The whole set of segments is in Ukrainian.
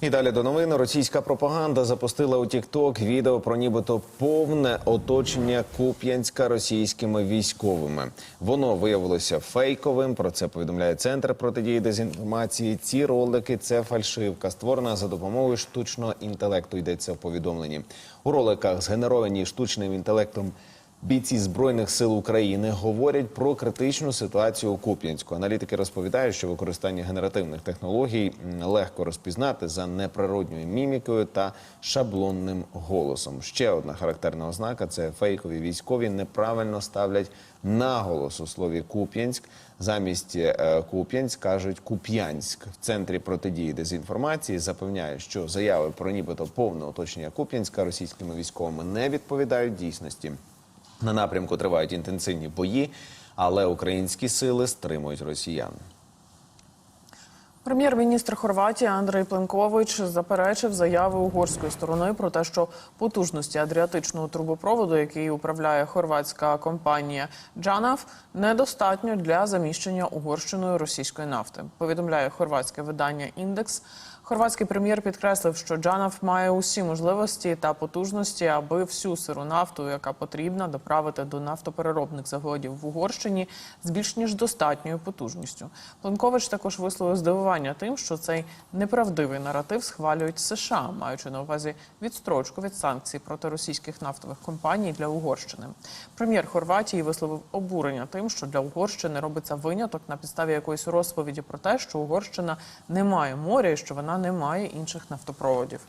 І далі до новин. Російська пропаганда запустила у TikTok відео про нібито повне оточення Куп'янська російськими військовими. Воно виявилося фейковим. Про це повідомляє центр протидії дезінформації. Ці ролики це фальшивка, створена за допомогою штучного інтелекту. Йдеться в повідомленні. У роликах, згенеровані штучним інтелектом. Бійці збройних сил України говорять про критичну ситуацію у Куп'янську. Аналітики розповідають, що використання генеративних технологій легко розпізнати за неприродньою мімікою та шаблонним голосом. Ще одна характерна ознака це фейкові військові неправильно ставлять наголос у слові Куп'янськ. Замість е, Куп'янськ кажуть Куп'янськ. В центрі протидії дезінформації запевняють, що заяви про нібито повне оточення Куп'янська російськими військовими не відповідають дійсності. На напрямку тривають інтенсивні бої, але українські сили стримують росіян. Прем'єр-міністр Хорватії Андрей Пленкович заперечив заяви угорської сторони про те, що потужності адріатичного трубопроводу, який управляє хорватська компанія Джанав, недостатньо для заміщення угорщиною російської нафти. Повідомляє хорватське видання Індекс. Хорватський прем'єр підкреслив, що Джанав має усі можливості та потужності, аби всю сиру нафту, яка потрібна, доправити до нафтопереробних заводів в Угорщині з більш ніж достатньою потужністю. Пленкович також висловив здивування тим, що цей неправдивий наратив схвалюють США, маючи на увазі відстрочку від санкцій проти російських нафтових компаній для Угорщини. Прем'єр Хорватії висловив обурення тим, що для Угорщини робиться виняток на підставі якоїсь розповіді про те, що Угорщина не має моря і що вона не має інших нафтопроводів.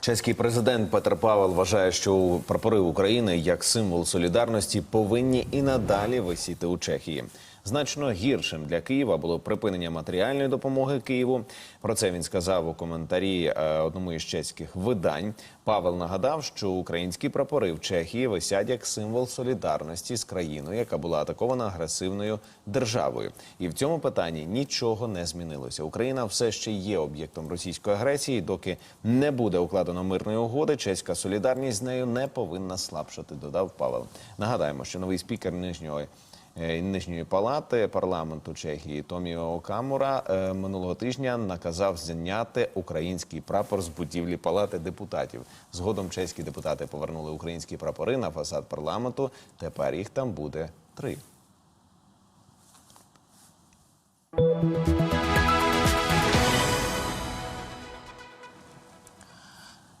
Чеський президент Петр Павел вважає, що прапори України як символ солідарності повинні і надалі висіти у Чехії. Значно гіршим для Києва було припинення матеріальної допомоги Києву. Про це він сказав у коментарі е, одному із чеських видань. Павел нагадав, що українські прапори в Чехії висять як символ солідарності з країною, яка була атакована агресивною державою. І в цьому питанні нічого не змінилося. Україна все ще є об'єктом російської агресії. Доки не буде укладено мирної угоди, чеська солідарність з нею не повинна слабшати. Додав Павел. Нагадаємо, що новий спікер нижнього. Е, Нижньої палати парламенту Чехії Томіо Камура е, минулого тижня наказав зняти український прапор з будівлі палати депутатів. Згодом чеські депутати повернули українські прапори на фасад парламенту. Тепер їх там буде три.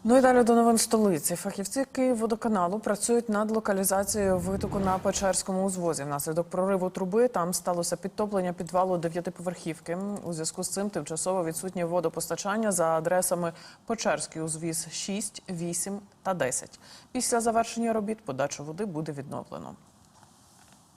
Ну і далі до новин столиці. Фахівці Київводоканалу працюють над локалізацією витоку на Печерському узвозі. Внаслідок прориву труби там сталося підтоплення підвалу дев'ятиповерхівки. У зв'язку з цим тимчасово відсутнє водопостачання за адресами Печерський узвіз 6, 8 та 10. Після завершення робіт подачу води буде відновлено.